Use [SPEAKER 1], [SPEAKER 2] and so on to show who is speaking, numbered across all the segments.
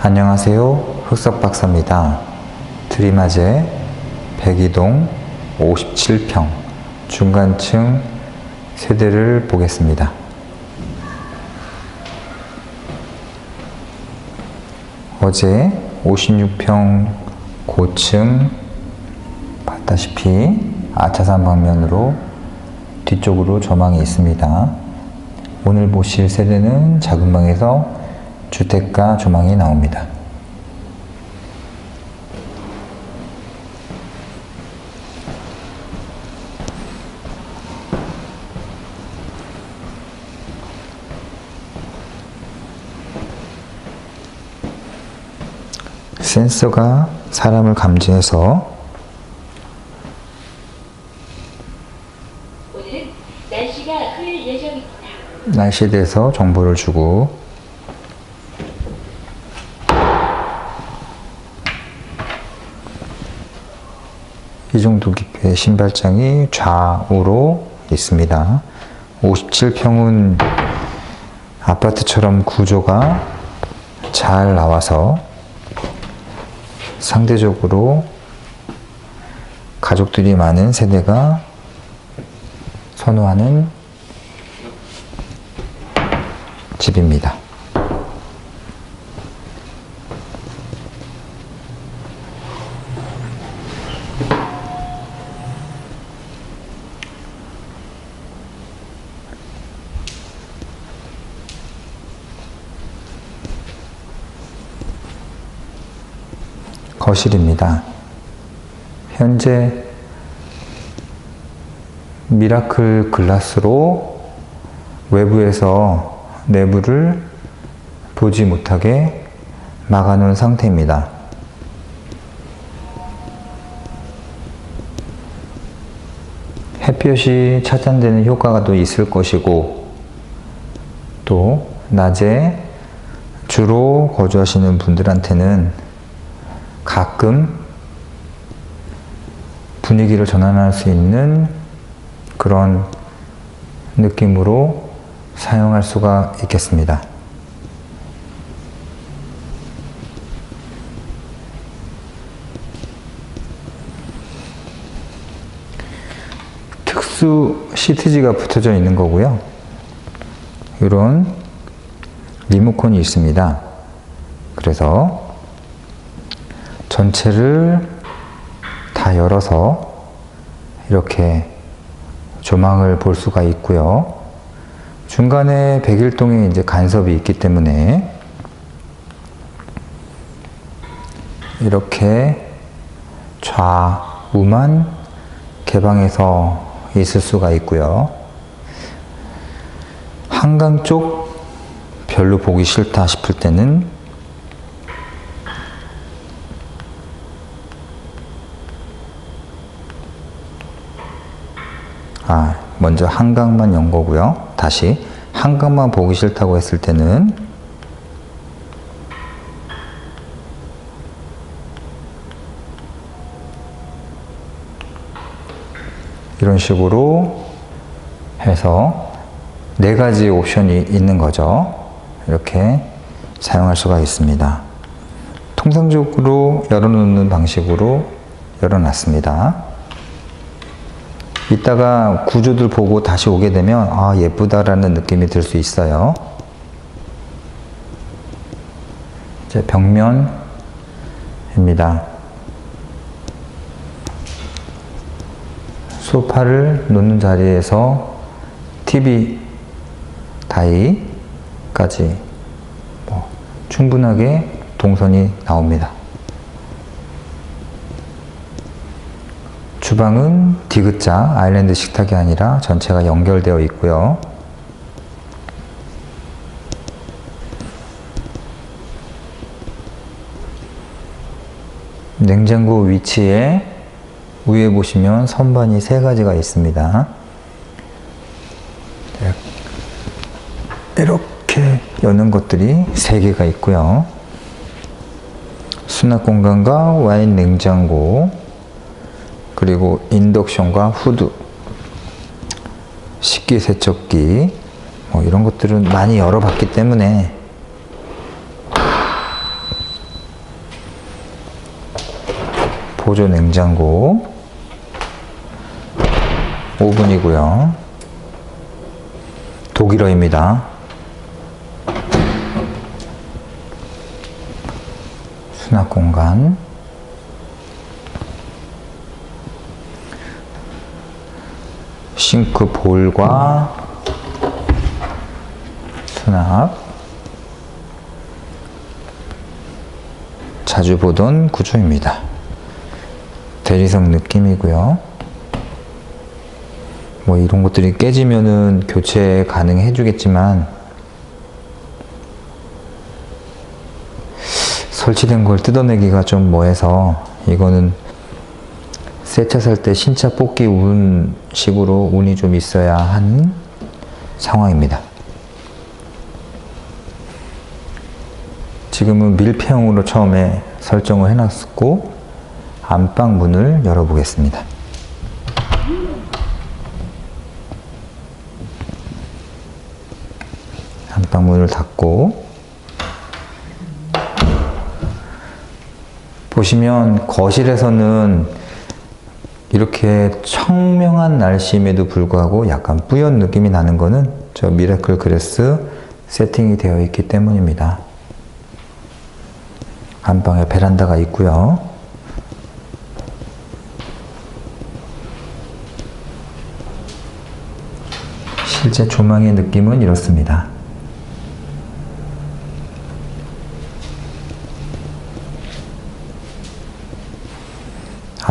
[SPEAKER 1] 안녕하세요. 흑석박사입니다. 드림아재 102동 57평 중간층 세대를 보겠습니다. 어제 56평 고층 봤다시피 아차산 방면으로 뒤쪽으로 조망이 있습니다. 오늘 보실 세대는 작은 방에서 주택가 조망이 나옵니다. 센서가 사람을 감지해서
[SPEAKER 2] 오늘은 날씨가 흐릴 예정입니다.
[SPEAKER 1] 날씨에 대해서 정보를 주고 이 정도 깊이의 신발장이 좌우로 있습니다. 57평은 아파트처럼 구조가 잘 나와서 상대적으로 가족들이 많은 세대가 선호하는 집입니다. 거실입니다. 현재 미라클 글라스로 외부에서 내부를 보지 못하게 막아놓은 상태입니다. 햇볕이 차단되는 효과가 또 있을 것이고 또 낮에 주로 거주하시는 분들한테는 가끔 분위기를 전환할 수 있는 그런 느낌으로 사용할 수가 있겠습니다. 특수 시트지가 붙어져 있는 거고요. 이런 리모컨이 있습니다. 그래서 전체를 다 열어서 이렇게 조망을 볼 수가 있고요. 중간에 백일동에 이제 간섭이 있기 때문에 이렇게 좌우만 개방해서 있을 수가 있고요. 한강 쪽 별로 보기 싫다 싶을 때는 아, 먼저 한강만 연 거고요. 다시 한강만 보기 싫다고 했을 때는 이런 식으로 해서 네 가지 옵션이 있는 거죠. 이렇게 사용할 수가 있습니다. 통상적으로 열어놓는 방식으로 열어놨습니다. 이따가 구조들 보고 다시 오게 되면 아 예쁘다라는 느낌이 들 수 있어요. 이제 벽면입니다. 소파를 놓는 자리에서 TV 다이까지 뭐 충분하게 동선이 나옵니다. 주방은 디귿자 아일랜드 식탁이 아니라 전체가 연결되어 있고요. 냉장고 위치에 위에 보시면 선반이 세 가지가 있습니다. 이렇게 여는 것들이 세 개가 있고요. 수납 공간과 와인 냉장고, 그리고 인덕션과 후드, 식기 세척기, 뭐 이런 것들은 많이 열어봤기 때문에 보조 냉장고 5분이고요. 독일어입니다. 수납 공간 싱크 볼과 수납 자주 보던 구조입니다. 대리석 느낌이고요. 뭐 이런 것들이 깨지면은 교체 가능해 주겠지만 설치된 걸 뜯어내기가 좀 뭐해서 이거는 새 차 살 때 신차 뽑기 운 식으로 운이 좀 있어야 한 상황입니다. 지금은 밀폐형으로 처음에 설정을 해놨고 안방 문을 열어보겠습니다. 안방 문을 닫고 보시면 거실에서는 이렇게 청명한 날씨임에도 불구하고 약간 뿌연 느낌이 나는 거는 저 미라클 그래스 세팅이 되어 있기 때문입니다. 안방에 베란다가 있고요. 실제 조망의 느낌은 이렇습니다.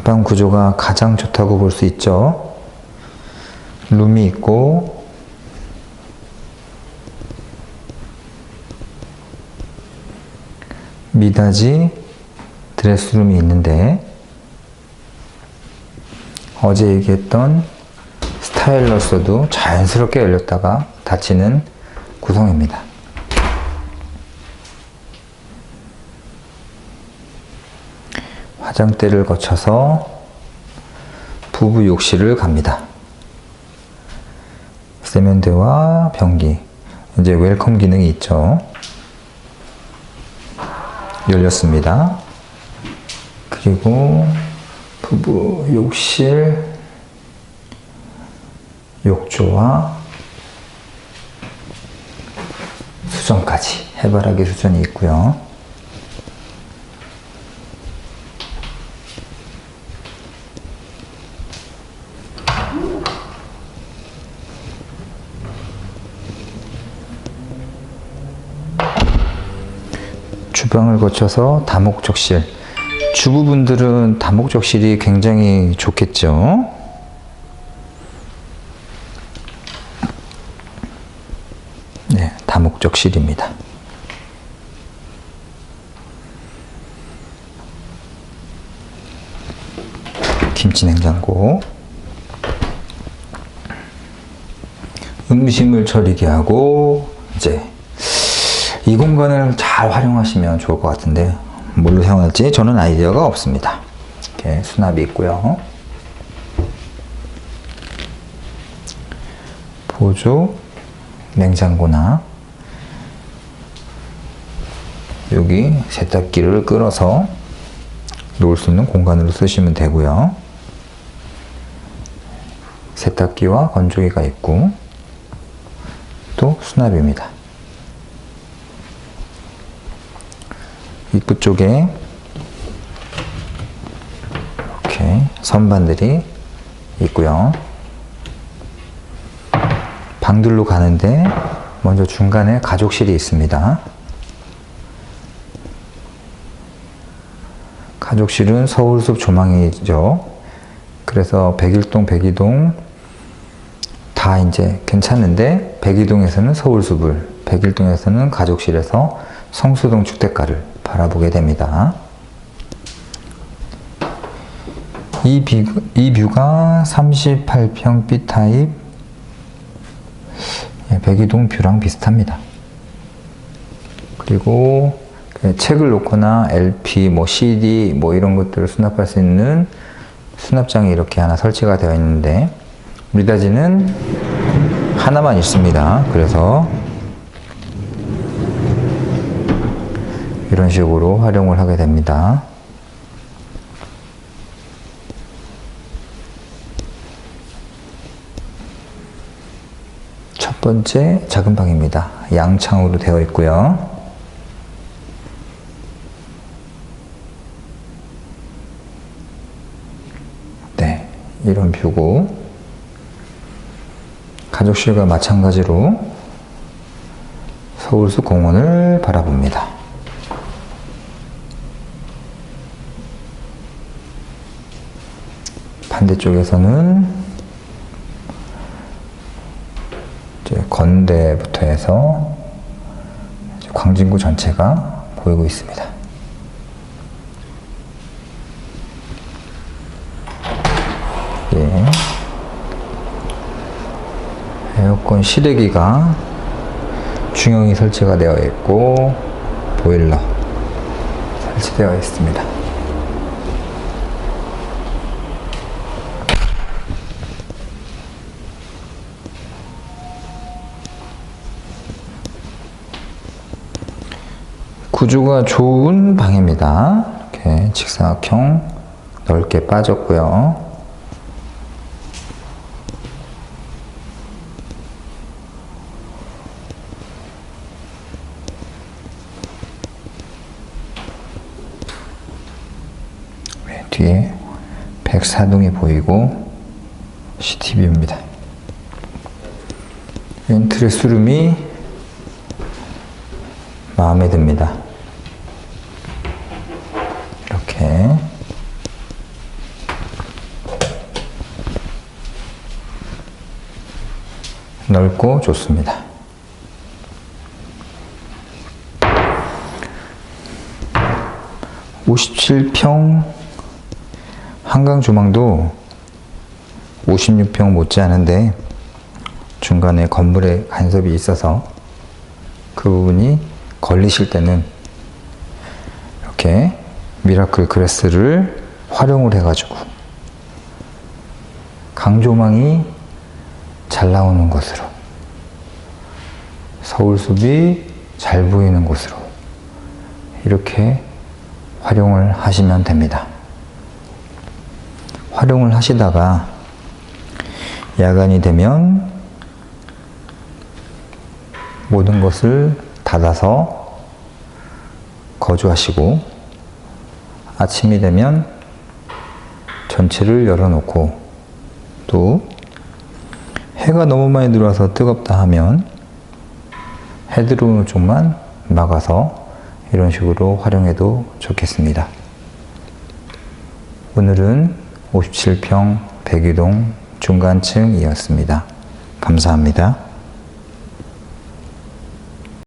[SPEAKER 1] 안방 구조가 가장 좋다고 볼 수 있죠. 룸이 있고 미닫이 드레스룸이 있는데 어제 얘기했던 스타일러스도 자연스럽게 열렸다가 닫히는 구성입니다. 화장대를 거쳐서 부부 욕실을 갑니다. 세면대와 변기. 이제 웰컴 기능이 있죠. 열렸습니다. 그리고 부부 욕실, 욕조와 수전까지 해바라기 수전이 있고요. 주방을 거쳐서 다목적실. 주부분들은 다목적실이 굉장히 좋겠죠. 네, 다목적실입니다. 김치 냉장고. 음식물 처리기 하고 이제 이 공간을 잘 활용하시면 좋을 것 같은데 뭘로 사용할지 저는 아이디어가 없습니다. 이렇게 수납이 있고요. 보조 냉장고나 여기 세탁기를 끌어서 놓을 수 있는 공간으로 쓰시면 되고요. 세탁기와 건조기가 있고 또 수납입니다. 입구 쪽에 이렇게 선반들이 있고요. 방들로 가는데 먼저 중간에 가족실이 있습니다. 가족실은 서울숲 조망이죠. 그래서 백일동, 백이동 다 이제 괜찮은데 백이동에서는 서울숲을, 백일동에서는 가족실에서 성수동 주택가를 바라보게 됩니다. 이, 비, 이 뷰가 38평 B타입 예, 백이동 뷰랑 비슷합니다. 그리고 그 책을 놓거나 LP, 뭐 CD, 뭐 이런 것들을 수납할 수 있는 수납장이 이렇게 하나 설치가 되어 있는데 미닫이는 하나만 있습니다. 그래서 이런 식으로 활용을 하게 됩니다. 첫 번째 작은 방입니다. 양창으로 되어 있고요. 네, 이런 뷰고 가족실과 마찬가지로 서울숲 공원을 바라봅니다. 반대쪽에서는 이제 건대부터 해서 광진구 전체가 보이고 있습니다. 예. 에어컨 실외기가 중형이 설치가 되어 있고 보일러 설치되어 있습니다. 구조가 좋은 방입니다. 이렇게 직사각형 넓게 빠졌고요. 네, 뒤에 백사동이 보이고 CCTV입니다. 엔트레스룸이 마음에 듭니다. 이렇게 넓고 좋습니다. (57평) 한강 조망도 (56평) 못지않은데 중간에 건물에 간섭이 있어서 그 부분이 걸리실 때는 이렇게 미라클 그래스를 활용을 해가지고 강조망이 잘 나오는 곳으로 서울숲이 잘 보이는 곳으로 이렇게 활용을 하시면 됩니다. 활용을 하시다가 야간이 되면 모든 것을 닫아서 거주하시고 아침이 되면 전체를 열어놓고 또 해가 너무 많이 들어와서 뜨겁다 하면 해 들어오는 쪽만 막아서 이런 식으로 활용해도 좋겠습니다. 오늘은 57평 백유동 중간층이었습니다. 감사합니다.